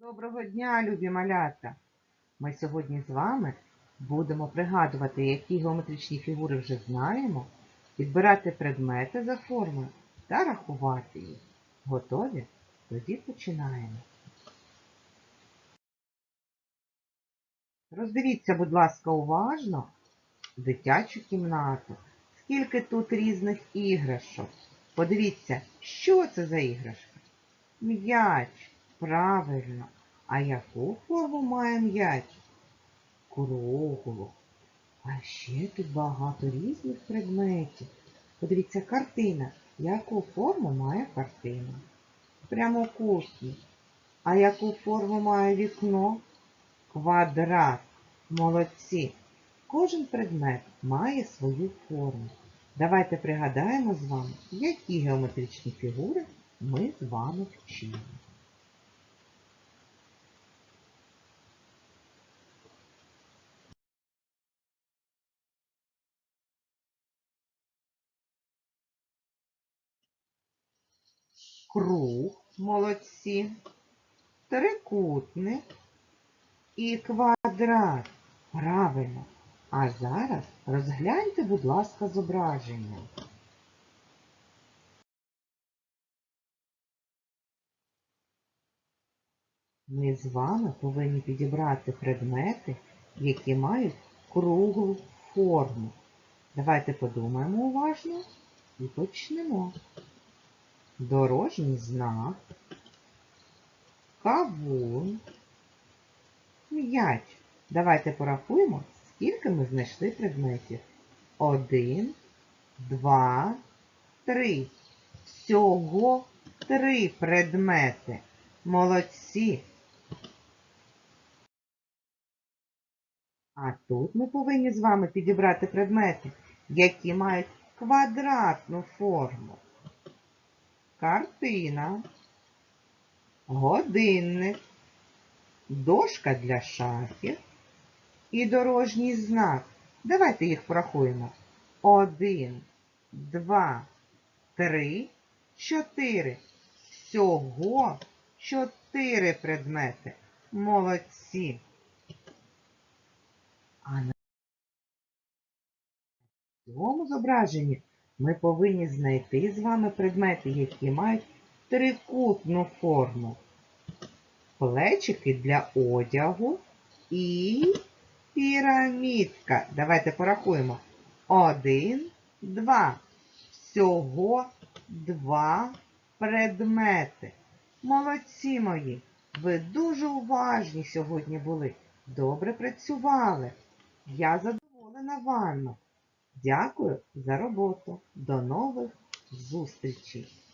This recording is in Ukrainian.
Доброго дня, любі малята! Ми сьогодні з вами будемо пригадувати, які геометричні фігури вже знаємо, підбирати предмети за формою та рахувати їх. Готові? Тоді починаємо. Роздивіться, будь ласка, уважно дитячу кімнату. Скільки тут різних іграшок. Подивіться, що це за іграшка? М'яч. Правильно. А яку форму має м'яч? Круглу. А ще тут багато різних предметів. Подивіться, картина. Яку форму має картина? Прямокутник. А яку форму має вікно? Квадрат. Молодці. Кожен предмет має свою форму. Давайте пригадаємо з вами, які геометричні фігури ми з вами вчили. Круг, молодці, трикутник і квадрат. Правильно. А зараз розгляньте, будь ласка, зображення. Ми з вами повинні підібрати предмети, які мають круглу форму. Давайте подумаємо уважно і почнемо. Дорожній знак, кавун, м'яч. Давайте порахуємо, скільки ми знайшли предметів. Один, два, три. Всього три предмети. Молодці. А тут ми повинні з вами підібрати предмети, які мають квадратну форму. Картина, годинник, дошка для шахів і дорожній знак. Давайте їх порахуємо. Один, два, три, чотири. Всього чотири предмети. Молодці. А на цьому зображенні ми повинні знайти з вами предмети, які мають трикутну форму. Плечики для одягу і пірамідка. Давайте порахуємо. Один, два. Всього два предмети. Молодці мої! Ви дуже уважні сьогодні були. Добре працювали. Я задоволена вами. Дякую за роботу. До нових зустрічей!